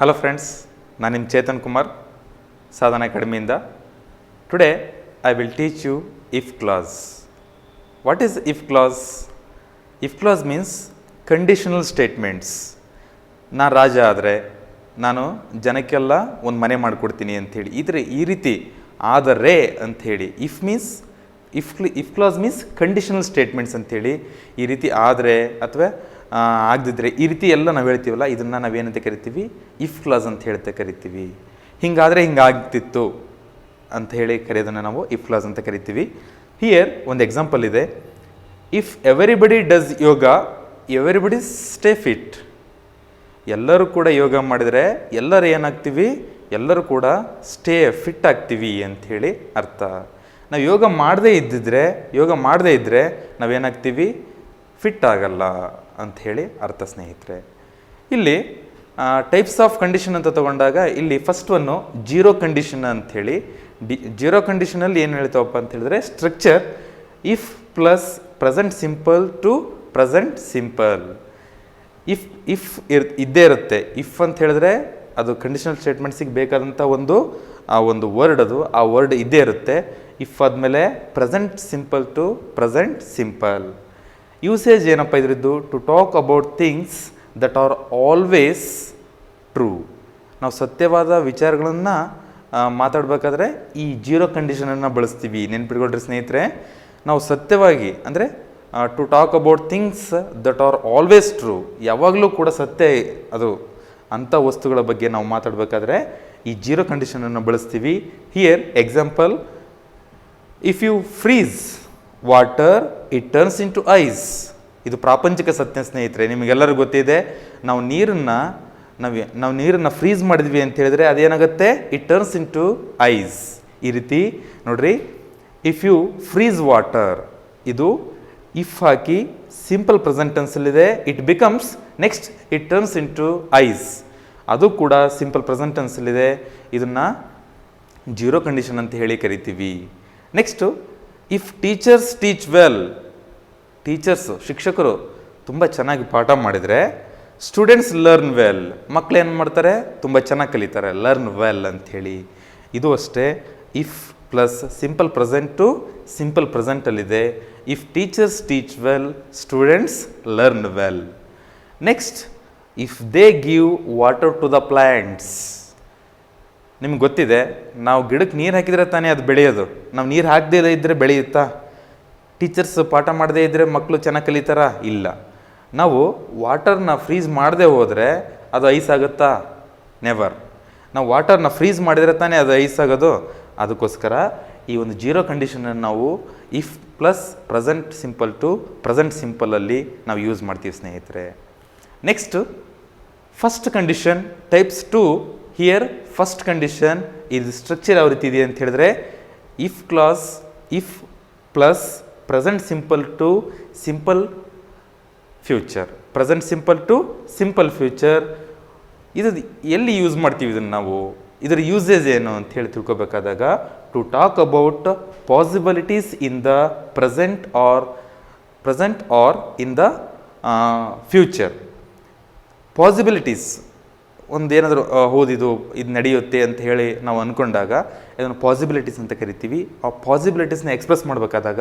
Hello friends ನಾನು ನಿಮ್ಮ Chetan Kumar, Sadhana ಅಕಾಡೆಮಿಯಿಂದ. Today I will teach you if clause what is if clause if clause means conditional statements ನಾನು ರಾಜ ಆದರೆ, ನಾನು ಜನಕ್ಕೆಲ್ಲ ಒಂದು ಮನೆ ಮಾಡಿಕೊಡ್ತೀನಿ ಅಂಥೇಳಿ ಇದ್ರೆ ಈ ರೀತಿ ಆದರೆ ಅಂಥೇಳಿ if means if if clause means conditional statements ಅಂಥೇಳಿ ಈ ರೀತಿ ಆದರೆ ಅಥವಾ ಆಗದಿದ್ರೆ ಈ ರೀತಿ ಎಲ್ಲ ನಾವು ಹೇಳ್ತೀವಲ್ಲ, ಇದನ್ನು ನಾವೇನಂತ ಕರಿತೀವಿ? ಇಫ್ ಕ್ಲಾಸ್ ಅಂತ ಹೇಳ್ತಾ ಕರಿತೀವಿ. ಹಿಂಗಾದರೆ ಹಿಂಗಾಗ್ತಿತ್ತು ಅಂತ ಹೇಳಿ ಕರೆಯೋದನ್ನು ನಾವು ಇಫ್ ಕ್ಲಾಸ್ ಅಂತ ಕರಿತೀವಿ. ಹಿಯರ್ ಒಂದು ಎಕ್ಸಾಂಪಲ್ ಇದೆ. If everybody does yoga everybody stay fit ಎಲ್ಲರೂ ಕೂಡ ಯೋಗ ಮಾಡಿದರೆ ಎಲ್ಲರೂ ಏನಾಗ್ತೀವಿ? ಎಲ್ಲರೂ ಕೂಡ ಸ್ಟೇ ಫಿಟ್ ಆಗ್ತೀವಿ ಹೇಳಿ ಅರ್ಥ. ನಾವು ಯೋಗ ಮಾಡದೇ ಇದ್ದಿದ್ರೆ, ಯೋಗ ಮಾಡದೇ ಇದ್ದರೆ ನಾವೇನಾಗ್ತೀವಿ? ಫಿಟ್ ಆಗಲ್ಲ. ಅಂಥೇಳಿ ಅರ್ಥ ಸ್ನೇಹಿತರೆ. ಇಲ್ಲಿ ಟೈಪ್ಸ್ ಆಫ್ ಕಂಡೀಷನ್ ಅಂತ ತಗೊಂಡಾಗ ಇಲ್ಲಿ ಫಸ್ಟ್ ಒನ್ನು ಜೀರೋ ಕಂಡೀಷನ್ ಅಂಥೇಳಿ. ಡಿ ಜೀರೋ ಕಂಡೀಷನಲ್ಲಿ ಏನು ಹೇಳ್ತಾವಪ್ಪ ಅಂತ ಹೇಳಿದ್ರೆ structure if plus present simple to present simple if if ಇರ್, ಇದ್ದೇ ಇರುತ್ತೆ. ಇಫ್ ಅಂತ ಹೇಳಿದ್ರೆ ಅದು ಕಂಡೀಷನಲ್ ಸ್ಟೇಟ್ಮೆಂಟ್ಸಿಗೆ ಬೇಕಾದಂಥ ಒಂದು, ಆ, ಒಂದು ವರ್ಡ್ ಅದು. ಆ ವರ್ಡ್ ಇದ್ದೇ ಇರುತ್ತೆ. ಇಫ್ ಆದಮೇಲೆ present simple to present simple usage ಏನಪ್ಪ ಇದ್ರದ್ದು? To talk about things that are always true ನಾವು ಸತ್ಯವಾದ ವಿಚಾರಗಳನ್ನು ಮಾತಾಡಬೇಕಾದ್ರೆ ಈ ಜೀರೋ ಕಂಡೀಷನನ್ನು ಬಳಸ್ತೀವಿ. ನೆನ್ಪಿಟ್ಕೊಳ್ರಿ ಸ್ನೇಹಿತರೆ. ನಾವು ಸತ್ಯವಾಗಿ, ಅಂದರೆ to talk about things that are always true ಯಾವಾಗಲೂ ಕೂಡ ಸತ್ಯ, ಅದು ಅಂಥ ವಸ್ತುಗಳ ಬಗ್ಗೆ ನಾವು ಮಾತಾಡಬೇಕಾದ್ರೆ ಈ ಜೀರೋ ಕಂಡೀಷನನ್ನು ಬಳಸ್ತೀವಿ. Here example if you freeze water it turns into ice ಇದು ಪ್ರಾಪಂಚಿಕ ಸತ್ಯ ಸ್ನೇಹಿತರೆ, ನಿಮಗೆಲ್ಲರಿಗೂ ಗೊತ್ತಿದೆ, ನಾವು ನೀರನ್ನು, ನಾವು ನಾವು ನೀರನ್ನು ಫ್ರೀಸ್ ಮಾಡಿದ್ವಿ ಅಂತ ಹೇಳಿದ್ರೆ ಅದೇನಾಗುತ್ತೆ? It turns into ice ಈ ರೀತಿ ನೋಡ್ರಿ ಇಫ್ ಯು ಫ್ರೀಸ್ ವಾಟರ್ ಇದು ಇಫ್ ಹಾಕಿ simple ಪ್ರೆಸೆಂಟೆನ್ಸಲ್ಲಿದೆ it becomes next it turns into ice ಅದು ಕೂಡ ಸಿಂಪಲ್ ಪ್ರೆಸೆಂಟೆನ್ಸಲ್ಲಿದೆ ಇದನ್ನು ಜೀರೋ ಕಂಡೀಷನ್ ಅಂತ ಹೇಳಿ ಕರಿತೀವಿ. Next if teachers teach well teachers ಶಿಕ್ಷಕರು ತುಂಬ ಚೆನ್ನಾಗಿ ಪಾಠ ಮಾಡಿದರೆ ಸ್ಟೂಡೆಂಟ್ಸ್ ಲರ್ನ್ ವೆಲ್ ಮಕ್ಳು ಏನು ಮಾಡ್ತಾರೆ? ತುಂಬ ಚೆನ್ನಾಗಿ ಕಲಿತಾರೆ. ಲರ್ನ್ ವೆಲ್ ಅಂಥೇಳಿ. ಇದು ಅಷ್ಟೇ. If plus simple present simple ಪ್ರೆಸೆಂಟಲ್ಲಿದೆ if teachers teach well students learn well next if they give water to the plants ನಿಮ್ಗೆ ಗೊತ್ತಿದೆ, ನಾವು ಗಿಡಕ್ಕೆ ನೀರು ಹಾಕಿದರೆ ತಾನೇ ಅದು ಬೆಳೆಯೋದು. ನಾವು ನೀರು ಹಾಕದೇ ಇದ್ದರೆ ಬೆಳೆಯುತ್ತಾ? ಟೀಚರ್ಸ್ ಪಾಠ ಮಾಡದೇ ಇದ್ದರೆ ಮಕ್ಕಳು ಚೆನ್ನಾಗಿ ಕಲಿತಾರಾ? ಇಲ್ಲ. ನಾವು ವಾಟರ್ನ ಫ್ರೀಸ್ ಮಾಡದೆ ಹೋದರೆ ಅದು ಐಸ್ ಆಗುತ್ತಾ? ನೆವರ್ ನಾವು ವಾಟರ್ನ ಫ್ರೀಸ್ ಮಾಡಿದರೆ ತಾನೇ ಅದು ಐಸ್ ಆಗೋದು? ಅದಕ್ಕೋಸ್ಕರ ಈ ಒಂದು ಜೀರೋ ಕಂಡೀಷನನ್ನು ನಾವು if plus present simple to present simple ನಾವು ಯೂಸ್ ಮಾಡ್ತೀವಿ ಸ್ನೇಹಿತರೆ. Next first condition types to here first condition ಇದು ಸ್ಟ್ರಕ್ಚರ್ ಯಾವ ರೀತಿ ಇದೆ ಅಂತ ಹೇಳಿದ್ರೆ if clause if plus present simple to simple future present simple to simple future ಇದು ಎಲ್ಲಿ ಯೂಸ್ ಮಾಡ್ತೀವಿ ಇದನ್ನು ನಾವು ಇದರ ಯೂಸೇಜ್ ಏನು ಅಂತ ಹೇಳಿ ತಿಳ್ಕೊಬೇಕಾದಾಗ to talk about possibilities in the present or present or in the future possibilities ಒಂದು ಏನಾದರೂ ಓದಿದು ಇದು ನಡೆಯುತ್ತೆ ಅಂತ ಹೇಳಿ ನಾವು ಅಂದ್ಕೊಂಡಾಗ ಇದನ್ನು ಪಾಸಿಬಿಲಿಟೀಸ್ ಅಂತ ಕರಿತೀವಿ. ಆ ಪಾಸಿಬಿಲಿಟೀಸ್ನ ಎಕ್ಸ್ಪ್ರೆಸ್ ಮಾಡಬೇಕಾದಾಗ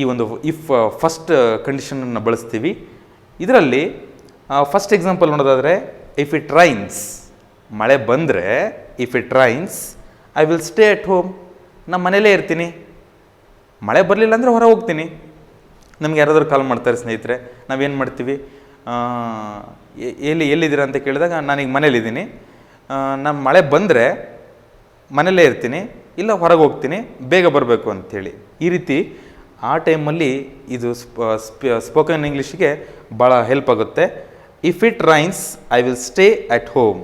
ಈ ಒಂದು ಇಫ್ ಫಸ್ಟ್ ಕಂಡೀಷನನ್ನು ಬಳಸ್ತೀವಿ. ಇದರಲ್ಲಿ ಫಸ್ಟ್ ಎಕ್ಸಾಂಪಲ್ ನೋಡೋದಾದರೆ ಇಫ್ ಇಟ್ ರೈನ್ಸ್ ಮಳೆ ಬಂದರೆ if it rains I will stay at home ನಮ್ಮ ಮನೇಲೇ ಇರ್ತೀನಿ. ಮಳೆ ಬರಲಿಲ್ಲ ಅಂದರೆ ಹೊರ ಹೋಗ್ತೀನಿ. ನಮ್ಗೆ ಯಾರಾದರೂ ಕಾಲ್ ಮಾಡ್ತಾರೆ ಸ್ನೇಹಿತರೆ, ನಾವೇನು ಮಾಡ್ತೀವಿ? ಎಲ್ಲಿ ಎಲ್ಲಿದ್ದೀರಾ ಅಂತ ಕೇಳಿದಾಗ ನಾನೀಗ ಮನೇಲಿದ್ದೀನಿ ನಾನು ಮಳೆ ಬಂದರೆ ಮನೇಲೇ ಇರ್ತೀನಿ, ಇಲ್ಲ ಹೊರಗೆ ಹೋಗ್ತೀನಿ, ಬೇಗ ಬರಬೇಕು ಅಂಥೇಳಿ. ಈ ರೀತಿ ಆ ಟೈಮಲ್ಲಿ ಇದು ಸ್ಪೋಕನ್ ಇಂಗ್ಲೀಷ್ಗೆ ಭಾಳ ಹೆಲ್ಪ್ ಆಗುತ್ತೆ. If it rains I will stay at home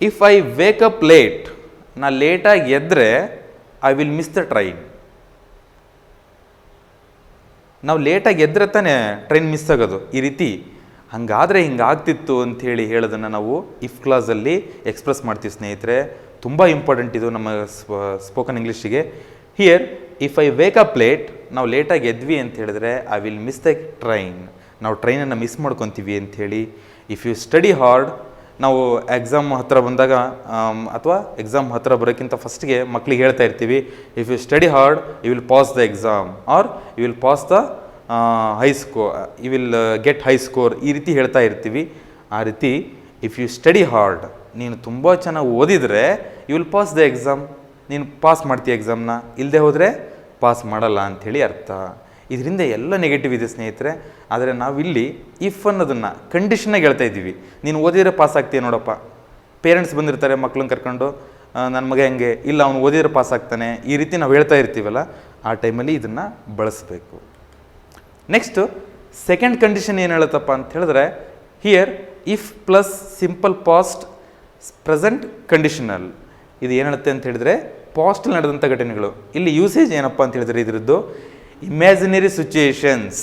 if I wake up late ನಾ ಲೇಟಾಗಿ ಎದ್ದರೆ I will miss the train ನಾವು ಲೇಟಾಗಿ ಎದ್ರೆ ತಾನೇ ಟ್ರೈನ್ ಮಿಸ್ ಆಗೋದು. ಈ ರೀತಿ ಹಾಗಾದರೆ ಹಿಂಗಾಗ್ತಿತ್ತು ಅಂಥೇಳಿ ಹೇಳೋದನ್ನು ನಾವು ಇಫ್ ಕ್ಲಾಸಲ್ಲಿ ಎಕ್ಸ್ಪ್ರೆಸ್ ಮಾಡ್ತೀವಿ ಸ್ನೇಹಿತರೆ. ತುಂಬ ಇಂಪಾರ್ಟೆಂಟ್ ಇದು ನಮ್ಮ spoken ಇಂಗ್ಲೀಷಿಗೆ here if I wake up late ನಾವು ಲೇಟಾಗಿ ಎದ್ವಿ ಅಂತ ಹೇಳಿದ್ರೆ I will miss the train ನಾವು ಟ್ರೈನನ್ನು ಮಿಸ್ ಮಾಡ್ಕೊತೀವಿ ಅಂಥೇಳಿ. ಇಫ್ ಯು ಸ್ಟಡಿ ಹಾರ್ಡ್ ನಾವು ಎಕ್ಸಾಮ್ ಹತ್ತಿರ ಬಂದಾಗ ಅಥವಾ ಎಕ್ಸಾಮ್ ಹತ್ತಿರ ಬರೋಕ್ಕಿಂತ ಫಸ್ಟ್ಗೆ ಮಕ್ಳಿಗೆ ಹೇಳ್ತಾ ಇರ್ತೀವಿ if you study hard you will pass the exam or you will pass the high score you will get high score ಈ ರೀತಿ ಹೇಳ್ತಾ ಇರ್ತೀವಿ. ಆ ರೀತಿ ಇಫ್ ಯು ಸ್ಟಡಿ ಹಾರ್ಡ್ ನೀನು ತುಂಬ ಚೆನ್ನಾಗಿ ಓದಿದರೆ you will pass the exam ನೀನು ಪಾಸ್ ಮಾಡ್ತೀಯ ಎಕ್ಸಾಮ್ನ ಇಲ್ಲದೆ ಹೋದರೆ ಪಾಸ್ ಮಾಡಲ್ಲ, ಅಂಥೇಳಿ ಅರ್ಥ. ಇದರಿಂದ ಎಲ್ಲ ನೆಗೆಟಿವ್ ಇದೆ ಸ್ನೇಹಿತರೆ. ಆದರೆ ನಾವಿಲ್ಲಿ ಇಫ್ ಅನ್ನೋದನ್ನು ಕಂಡೀಷನ್ನಾಗಿ ಹೇಳ್ತಾ ಇದ್ದೀವಿ. ನೀನು ಓದಿದರೆ ಪಾಸ್ ಆಗ್ತೀಯ ನೋಡಪ್ಪ. ಪೇರೆಂಟ್ಸ್ ಬಂದಿರ್ತಾರೆ, ಮಕ್ಳನ್ನ ಕರ್ಕೊಂಡು ನನ್ನ ಮಗ ಹೆಂಗೆ? ಇಲ್ಲ, ಅವ್ನು ಓದಿದ್ರೆ ಪಾಸ್ ಆಗ್ತಾನೆ. ಈ ರೀತಿ ನಾವು ಹೇಳ್ತಾ ಇರ್ತೀವಲ್ಲ, ಆ ಟೈಮಲ್ಲಿ ಇದನ್ನು ಬಳಸಬೇಕು. ನೆಕ್ಸ್ಟು ಸೆಕೆಂಡ್ ಕಂಡೀಷನ್ ಏನು ಹೇಳುತ್ತಪ್ಪ ಅಂತ ಹೇಳಿದ್ರೆ here if plus simple past present conditional ಇದು ಏನು ಹೇಳುತ್ತೆ ಅಂತ ಹೇಳಿದ್ರೆ ಪಾಸ್ಟಲ್ಲಿ ನಡೆದಂಥ ಘಟನೆಗಳು. ಇಲ್ಲಿ ಯೂಸೇಜ್ ಏನಪ್ಪ ಅಂತ ಹೇಳಿದ್ರೆ ಇದರದ್ದು imaginary situations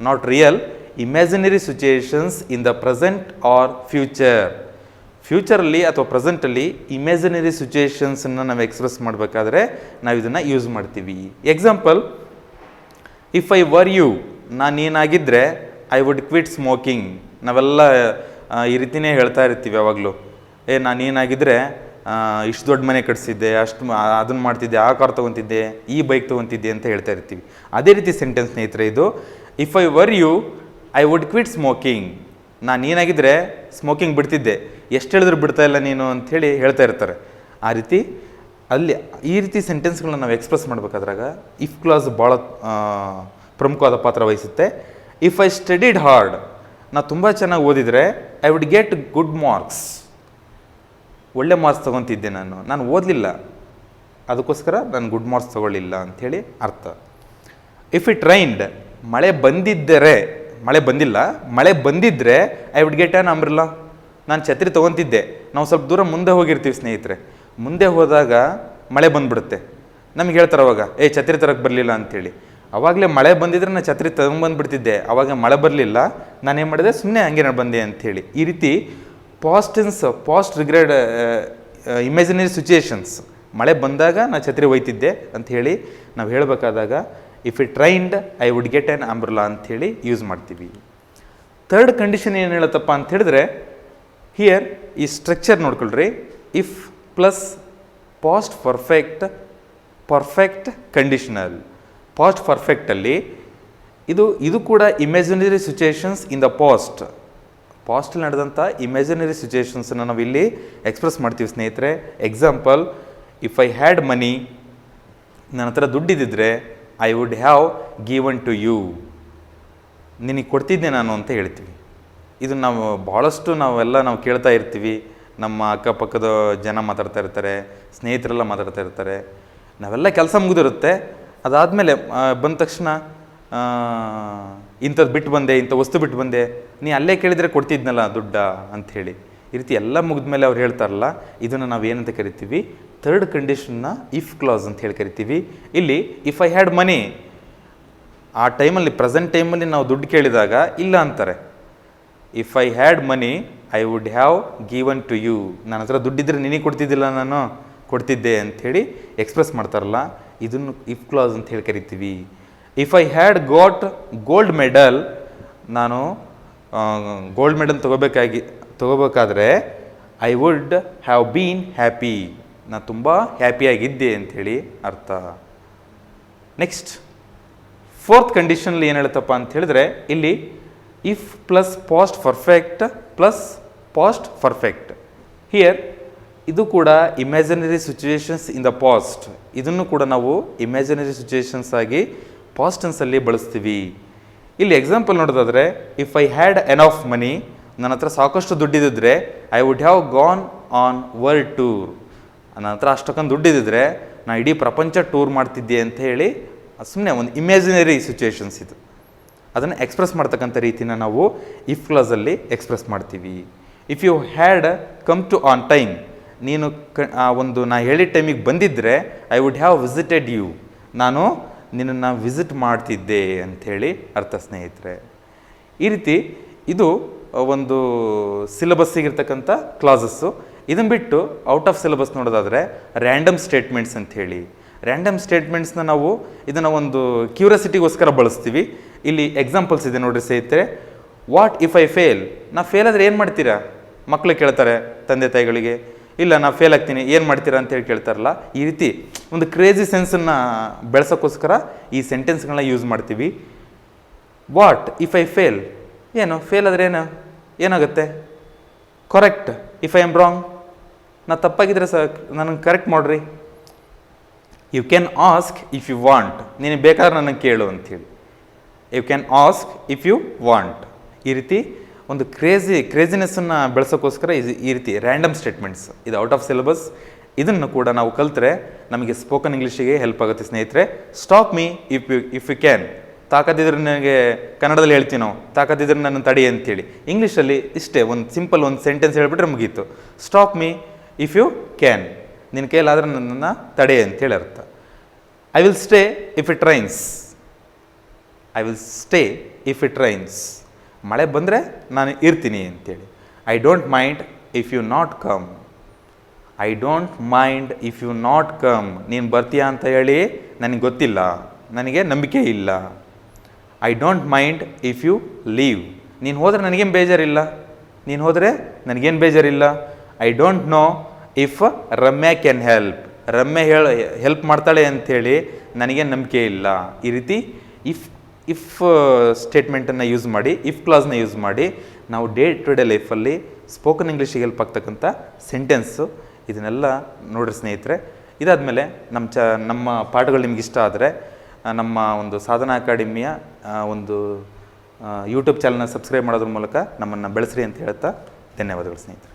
not real, imaginary situations in the present or future ಫ್ಯೂಚರಲ್ಲಿ ಅಥವಾ ಪ್ರೆಸೆಂಟಲ್ಲಿ ಇಮ್ಯಾಜಿನರಿ ಸಿಚುಯೇಷನ್ಸನ್ನು ನಾವು ಎಕ್ಸ್ಪ್ರೆಸ್ ಮಾಡಬೇಕಾದ್ರೆ ನಾವು ಇದನ್ನು ಯೂಸ್ ಮಾಡ್ತೀವಿ. Example if I were you ನಾನು ಏನಾಗಿದ್ದರೆ ಐ ವುಡ್ ಕ್ವಿಟ್ ಸ್ಮೋಕಿಂಗ್ ನಾವೆಲ್ಲ ಈ ರೀತಿನೇ ಹೇಳ್ತಾ ಇರ್ತೀವಿ ಯಾವಾಗಲೂ ಏ ನಾನು ಏನಾಗಿದ್ದರೆ ಇಷ್ಟು ದೊಡ್ಡ ಮನೆ ಕಟ್ಸಿದ್ದೆ, ಅಷ್ಟು ಅದನ್ನು ಮಾಡ್ತಿದ್ದೆ, ಆ ಕಾರ್ ತೊಗೊತಿದ್ದೆ, ಈ ಬೈಕ್ ತೊಗೊತಿದ್ದೆ ಅಂತ ಹೇಳ್ತಾ ಇರ್ತೀವಿ. ಅದೇ ರೀತಿ ಸೆಂಟೆನ್ಸ್ ಸ್ನೇಹಿತರೆ ಇದು if I were you I would quit smoking ನಾನು ಏನಾಗಿದ್ದರೆ ಸ್ಮೋಕಿಂಗ್ ಬಿಡ್ತಿದ್ದೆ. ಎಷ್ಟು ಹೇಳಿದ್ರು ಬಿಡ್ತಾ ಇಲ್ಲ ನೀನು ಅಂಥೇಳಿ ಹೇಳ್ತಾ ಇರ್ತಾರೆ. ಆ ರೀತಿ, ಅಲ್ಲಿ ಈ ರೀತಿ ಸೆಂಟೆನ್ಸ್ಗಳನ್ನ ನಾವು ಎಕ್ಸ್ಪ್ರೆಸ್ ಮಾಡಬೇಕಾದ್ರಾಗ ಇಫ್ ಕ್ಲಾಸ್ ಭಾಳ ಪ್ರಮುಖವಾದ ಪಾತ್ರ ವಹಿಸುತ್ತೆ. ಇಫ್ ಐ ಸ್ಟಡಿಡ್ ಹಾರ್ಡ್ ನಾನು ತುಂಬ ಚೆನ್ನಾಗಿ ಓದಿದರೆ I would get good marks ಒಳ್ಳೆ ಮಾರ್ಕ್ಸ್ ತೊಗೊತಿದ್ದೆ ನಾನು. ನಾನು ಓದಲಿಲ್ಲ. ಅದಕ್ಕೋಸ್ಕರ ನಾನು ಗುಡ್ ಮಾರ್ಕ್ಸ್ ತೊಗೊಳ್ಳಿಲ್ಲ ಅಂಥೇಳಿ ಅರ್ಥ. ಇಫ್ ಇಟ್ ರೈನ್ಡ್ ಮಳೆ ಬಂದಿದ್ದರೆ, ಮಳೆ ಬಂದಿಲ್ಲ, ಮಳೆ ಬಂದಿದ್ದರೆ I would get an umbrella ನಾನು ಛತ್ರಿ ತೊಗೊತಿದ್ದೆ. ನಾವು ಸ್ವಲ್ಪ ದೂರ ಮುಂದೆ ಹೋಗಿರ್ತೀವಿ ಸ್ನೇಹಿತರೆ. ಮುಂದೆ ಹೋದಾಗ ಮಳೆ ಬಂದುಬಿಡುತ್ತೆ. ನಮ್ಗೆ ಹೇಳ್ತಾರೆ ಅವಾಗ, ಏ, ಛತ್ರಿ ತರಕ್ಕೆ ಬರಲಿಲ್ಲ ಅಂಥೇಳಿ. ಅವಾಗಲೇ ಮಳೆ ಬಂದಿದ್ರೆ ನಾನು ಛತ್ರಿ ತಗೊಂಬಂದ್ಬಿಡ್ತಿದ್ದೆ. ಅವಾಗ ಮಳೆ ಬರಲಿಲ್ಲ. ನಾನೇನು ಮಾಡಿದೆ? ಸುಮ್ಮನೆ ಹಂಗೆ ನಾನು ಬಂದೆ ಅಂಥೇಳಿ. ಈ ರೀತಿ past tense past regret imaginary situations ಮಳೆ ಬಂದಾಗ ನಾನು ಛತ್ರಿ ಒಯ್ತಿದ್ದೆ ಅಂತ ಹೇಳಿ ನಾವು ಹೇಳಬೇಕಾದಾಗ if it rained I would get an umbrella ಅಂಥೇಳಿ ಯೂಸ್ ಮಾಡ್ತೀವಿ. ಥರ್ಡ್ ಕಂಡೀಷನ್ ಏನು ಹೇಳುತ್ತಪ್ಪ ಅಂತ ಹೇಳಿದ್ರೆ ಹಿಯರ್ ಈ structure ನೋಡ್ಕೊಳ್ರಿ. If plus past perfect perfect conditional past ಪರ್ಫೆಕ್ಟಲ್ಲಿ ಇದು ಇದು ಕೂಡ imaginary situations in the past ಪಾಸ್ಟಲ್ಲಿ ನಡೆದಂಥ ಇಮ್ಯಾಜಿನರಿ ಸಿಚುಯೇಷನ್ಸನ್ನು ನಾವು ಇಲ್ಲಿ ಎಕ್ಸ್ಪ್ರೆಸ್ ಮಾಡ್ತೀವಿ, ಸ್ನೇಹಿತರೆ. Example if I had money ನನ್ನ ಹತ್ರ ದುಡ್ಡಿದ್ದಿದ್ರೆ I would have given to you ನಿನಗೆ ಕೊಡ್ತಿದ್ದೆ ನಾನು ಅಂತ ಹೇಳ್ತೀವಿ. ಇದು ನಾವು ಭಾಳಷ್ಟು ನಾವೆಲ್ಲ ನಾವು ಕೇಳ್ತಾ ಇರ್ತೀವಿ. ನಮ್ಮ ಅಕ್ಕಪಕ್ಕದ ಜನ ಮಾತಾಡ್ತಾ ಇರ್ತಾರೆ, ಸ್ನೇಹಿತರೆಲ್ಲ ಮಾತಾಡ್ತಾ ಇರ್ತಾರೆ. ನಾವೆಲ್ಲ ಕೆಲಸ ಮುಗಿದಿರುತ್ತೆ. ಅದಾದಮೇಲೆ ಬಂದ ತಕ್ಷಣ ಇಂಥದ್ದು ಬಿಟ್ಟು ಬಂದೆ, ಇಂಥ ವಸ್ತು ಬಿಟ್ಟು ಬಂದೆ, ನೀ ಅಲ್ಲೇ ಕೇಳಿದರೆ ಕೊಡ್ತಿದ್ನಲ್ಲ ದುಡ್ಡ ಅಂಥೇಳಿ ಈ ರೀತಿ ಎಲ್ಲ ಮುಗಿದ್ಮೇಲೆ ಅವ್ರು ಹೇಳ್ತಾರಲ್ಲ, ಇದನ್ನು ನಾವು ಏನಂತ ಕರಿತೀವಿ? ಥರ್ಡ್ ಕಂಡೀಷನ್ನ ಇಫ್ ಕ್ಲಾಸ್ ಅಂತ ಹೇಳಿ ಕರಿತೀವಿ. ಇಲ್ಲಿ ಇಫ್ ಐ ಹ್ಯಾಡ್ ಮನಿ ಆ ಟೈಮಲ್ಲಿ ಪ್ರೆಸೆಂಟ್ ಟೈಮಲ್ಲಿ ನಾವು ದುಡ್ಡು ಕೇಳಿದಾಗ ಇಲ್ಲ ಅಂತಾರೆ. If I had money I would have given to you ನನ್ನ ಹತ್ರ ದುಡ್ಡಿದ್ದರೆ ನಿನಗೆ ಕೊಡ್ತಿದ್ದಿಲ್ಲ ನಾನು, ಕೊಡ್ತಿದ್ದೆ ಅಂಥೇಳಿ ಎಕ್ಸ್ಪ್ರೆಸ್ ಮಾಡ್ತಾರಲ್ಲ, ಇದನ್ನು ಇಫ್ ಕ್ಲಾಸ್ ಅಂತ ಹೇಳಿ ಕರಿತೀವಿ. If I had got gold medal ನಾನು ಗೋಲ್ಡ್ ಮೆಡಲ್ ತೊಗೋಬೇಕಾಗಿ, ತೊಗೋಬೇಕಾದ್ರೆ I would have been happy ನಾನು ತುಂಬ ಹ್ಯಾಪಿಯಾಗಿದ್ದೆ ಅಂಥೇಳಿ ಅರ್ಥ. ನೆಕ್ಸ್ಟ್ ಫೋರ್ತ್ ಕಂಡೀಷನಲ್ಲಿ ಏನು ಹೇಳುತ್ತಪ್ಪ ಅಂತ ಹೇಳಿದ್ರೆ, ಇಲ್ಲಿ if plus past perfect plus past perfect here ಇದು ಕೂಡ imaginary situations in the past ಇದನ್ನು ಕೂಡ ನಾವು ಇಮ್ಯಾಜಿನರಿ ಸಿಚುವೇಶನ್ಸ್ ಆಗಿ ಪಾಸ್ಟ್ ಟೆನ್ಸಲ್ಲಿ ಬಳಸ್ತೀವಿ. ಇಲ್ಲಿ ಎಕ್ಸಾಂಪಲ್ ನೋಡೋದಾದ್ರೆ if I had enough money ನನ್ನ ಹತ್ರ ಸಾಕಷ್ಟು ದುಡ್ಡಿದ್ದರೆ I would have gone on world tour ನನ್ನ ಹತ್ರ ಅಷ್ಟಕ್ಕೊಂದು ದುಡ್ಡಿದ್ದರೆ ನಾ ಇಡೀ ಪ್ರಪಂಚ ಟೂರ್ ಮಾಡ್ತಿದ್ದೆ ಅಂತ ಹೇಳಿ ಸುಮ್ಮನೆ ಒಂದು ಇಮ್ಯಾಜಿನರಿ ಸಿಚುವೇಶನ್ಸ್ ಇದು. ಅದನ್ನು ಎಕ್ಸ್ಪ್ರೆಸ್ ಮಾಡ್ತಕ್ಕಂಥ ರೀತಿನ ನಾವು ಇಫ್ ಕ್ಲಾಸಲ್ಲಿ ಎಕ್ಸ್ಪ್ರೆಸ್ ಮಾಡ್ತೀವಿ. If you had come to on time ನೀನು ಕ ಒಂದು ನಾ ಹೇಳಿದ ಟೈಮಿಗೆ ಬಂದಿದ್ದರೆ I would have visited you ನಾನು ನಿನ್ನನ್ನು ವಿಸಿಟ್ ಮಾಡ್ತಿದ್ದೆ ಅಂಥೇಳಿ ಅರ್ಥ ಸ್ನೇಹಿತರೆ ಈ ರೀತಿ ಇದು ಒಂದು ಸಿಲೆಬಸ್ಸಿಗಿರ್ತಕ್ಕಂಥ ಕ್ಲಾಸಸ್ಸು. ಇದನ್ನು ಬಿಟ್ಟು ಔಟ್ ಆಫ್ ಸಿಲೆಬಸ್ ನೋಡೋದಾದರೆ ರ್ಯಾಂಡಮ್ ಸ್ಟೇಟ್ಮೆಂಟ್ಸ್ ಅಂಥೇಳಿ. ರ್ಯಾಂಡಮ್ ಸ್ಟೇಟ್ಮೆಂಟ್ಸ್ನ ನಾವು ಇದನ್ನು ಒಂದು ಕ್ಯೂರಿಯಾಸಿಟಿಗೋಸ್ಕರ ಬಳಸ್ತೀವಿ. ಇಲ್ಲಿ ಎಕ್ಸಾಂಪಲ್ಸ್ ಇದೆ ನೋಡಿರಿ ಸ್ನೇಹಿತರೆ. What if I fail? ನಾ ಫೇಲ್ ಆದರೆ ಏನು ಮಾಡ್ತೀರಾ? ಮಕ್ಕಳು ಕೇಳ್ತಾರೆ ತಂದೆ ತಾಯಿಗಳಿಗೆ ಇಲ್ಲ ನಾನು ಫೇಲ್ ಆಗ್ತೀನಿ, ಏನು ಮಾಡ್ತೀರಾ ಅಂತ ಹೇಳಿ ಕೇಳ್ತಾರಲ್ಲ, ಈ ರೀತಿ ಒಂದು ಕ್ರೇಜಿ ಸೆನ್ಸನ್ನು ಬೆಳೆಸೋಕ್ಕೋಸ್ಕರ ಈ ಸೆಂಟೆನ್ಸ್ಗಳನ್ನ ಯೂಸ್ ಮಾಡ್ತೀವಿ. ವಾಟ್ ಇಫ್ ಐ ಫೇಲ್ ಏನು? ಫೇಲ್ ಆದರೆ ಏನು? ಏನಾಗುತ್ತೆ? Correct if I am wrong ನಾ ತಪ್ಪಾಗಿದ್ರೆ ಸ ನನಗೆ ಕರೆಕ್ಟ್ ಮಾಡ್ರಿ. You can ask if you want ನೀನು ಬೇಕಾದ್ರೆ ನನಗೆ ಕೇಳು ಅಂಥೇಳಿ you can ask if you want ಈ ರೀತಿ ಒಂದು ಕ್ರೇಜಿ ಕ್ರೇಜಿನೆಸ್ಸನ್ನು ಬೆಳೆಸೋಕ್ಕೋಸ್ಕರ ಇದು ಈ ರೀತಿ ರ್ಯಾಂಡಮ್ ಸ್ಟೇಟ್ಮೆಂಟ್ಸ್ ಇದು ಔಟ್ ಆಫ್ ಸಿಲೆಬಸ್ ಇದನ್ನು ಕೂಡ ನಾವು ಕಲಿತ್ರೆ ನಮಗೆ ಸ್ಪೋಕನ್ ಇಂಗ್ಲೀಷಿಗೆ ಹೆಲ್ಪ್ ಆಗುತ್ತೆ ಸ್ನೇಹಿತರೆ. Stop me if you if you can ತಾಕದಿದ್ರೆ ನನಗೆ ಕನ್ನಡದಲ್ಲಿ ಹೇಳ್ತೀವಿ ನಾವು. ತಾಕದಿದ್ರೆ ನನ್ನ ತಡಿ ಅಂತೇಳಿ. ಇಂಗ್ಲೀಷಲ್ಲಿ ಇಷ್ಟೇ, ಒಂದು ಸಿಂಪಲ್ ಒಂದು ಸೆಂಟೆನ್ಸ್ ಹೇಳಿಬಿಟ್ರೆ ಮುಗೀತು. Stop me if you can ನಿನ್ನ ಕೈಲಾದರೆ ನನ್ನನ್ನು ತಡೆ ಅಂತೇಳಿ ಅರ್ಥ I will stay if it rains I will stay if it rains ಮಳೆ ಬಂದರೆ ನಾನು ಇರ್ತೀನಿ ಅಂತೇಳಿ. I don't mind if you not come I don't mind if you not come ನೀನು ಬರ್ತೀಯಾ ಅಂತ ಹೇಳಿ ನನಗೆ ಗೊತ್ತಿಲ್ಲ. ನನಗೆ ನಂಬಿಕೆ ಇಲ್ಲ. I don't mind if you leave ನೀನು ಹೋದರೆ ನನಗೇನು ಬೇಜಾರಿಲ್ಲ? ನೀನು ಹೋದರೆ ನನಗೇನು ಬೇಜಾರಿಲ್ಲ? I don't know if Ramya can help Ramya ಹೇಳ ಹೆಲ್ಪ್ ಮಾಡ್ತಾಳೆ ಅಂಥೇಳಿ ನನಗೆ ನಂಬಿಕೆ ಇಲ್ಲ. ಈ ರೀತಿ ಇಫ್ ಇಫ್ ಸ್ಟೇಟ್ಮೆಂಟನ್ನು ಯೂಸ್ ಮಾಡಿ ಇಫ್ ಕ್ಲಾಸ್ನ ಯೂಸ್ ಮಾಡಿ, ನಾವು ಡೇ ಟು ಡೇ ಲೈಫಲ್ಲಿ ಸ್ಪೋಕನ್ ಇಂಗ್ಲೀಷಿಗೆ ಹೆಲ್ಪ್ ಆಗ್ತಕ್ಕಂಥ ಸೆಂಟೆನ್ಸು ಇದನ್ನೆಲ್ಲ ನೋಡಿರಿ ಸ್ನೇಹಿತರೆ. ಇದಾದಮೇಲೆ ನಮ್ಮ ಚ, ನಮ್ಮ ಪಾಠಗಳು ನಿಮ್ಗೆ ಇಷ್ಟ ಆದರೆ ನಮ್ಮ ಒಂದು ಸಾಧನಾ ಅಕಾಡೆಮಿಯ ಒಂದು ಯೂಟ್ಯೂಬ್ ಚಾನಲ್ನ ಸಬ್ಸ್ಕ್ರೈಬ್ ಮಾಡೋದ್ರ ಮೂಲಕ ನಮ್ಮನ್ನು ಬೆಳೆಸ್ರಿ ಅಂತ ಹೇಳ್ತಾ ಧನ್ಯವಾದಗಳು ಸ್ನೇಹಿತರೆ.